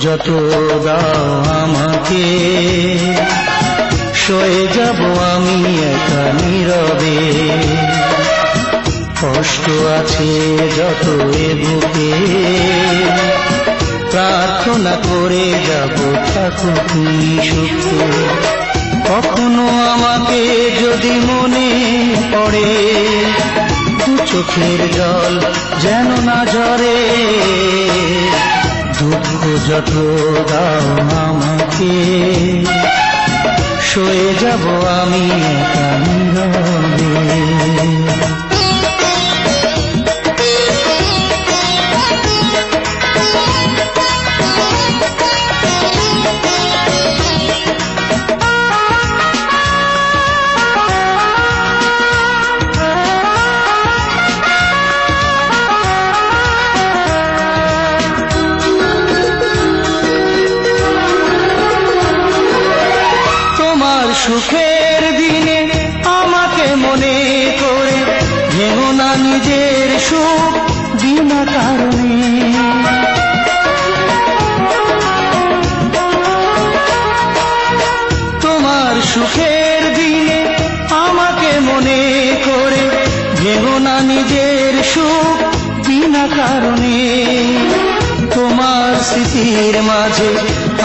যত দাও আমাকে, সয়ে যাব আমি একা নীরবে। কষ্ট আছে যত এ বুকে, প্রার্থনা করে যাব থাকো সুখে। কখনো আমাকে যদি মনে পড়ে চোখের জল যেন না ঝরে। দুঃখ যত দাও আমাকে সয়ে যাব আমি একা সুখের দিনে আমাকে মনে করে ভেঙো না নিজের সুখ বিনা কারণে। তোমার সুখের দিনে আমাকে মনে করে ভেঙো না নিজের সুখ বিনা কারণে। তোমার স্মৃতির মাঝে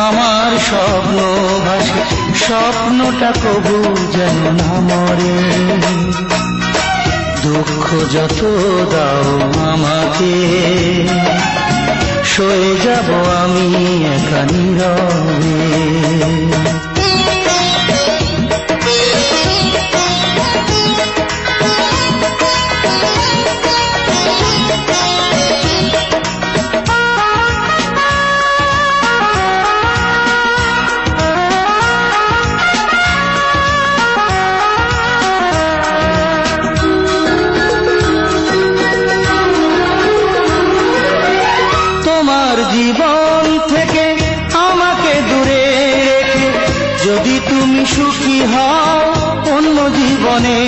আমার স্বপ্ন ভাসে স্বপ্নটা কবু যেন না মরে। দুঃখ যত দাও আমাকে সয়ে যাব আমি একা জীবন থেকে আমাকে দূরে রেখে, যদি তুমি সুখী হও অন্য জীবনে।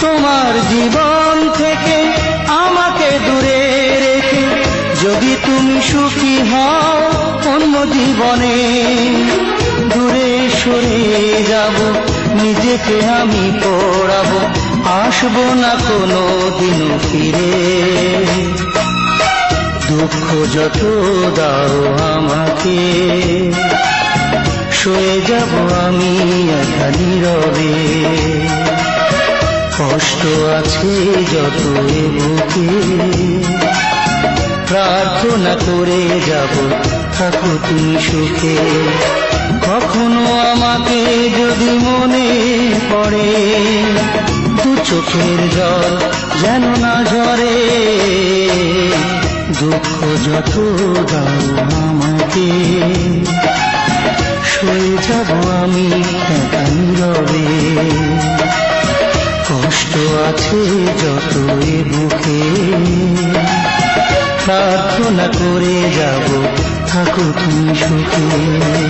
তোমার জীবন থেকে আমাকে দূরে রেখে, যদি তুমি সুখী হও অন্য জীবনে। দূরে সরে যাব, নিজেকে আমি পড়াবো আসব না কোনো দিন ফিরে। দুঃখ যত দাও আমাকে, সয়ে যাব আমি একা নীরবে। কষ্ট আছে যত বুকে, প্রার্থনা করে যাব থাকো তুমি সুখে। কখনো আমাকে যদি মনে পড়ে দু চোখের জল যেন না ঝরে দুঃখ যত দাও আমাকে। সয়ে যাব আমি রবে কষ্ট আছে যত বুকে। প্রার্থনা করে যাব থাকো তুমি সুখে।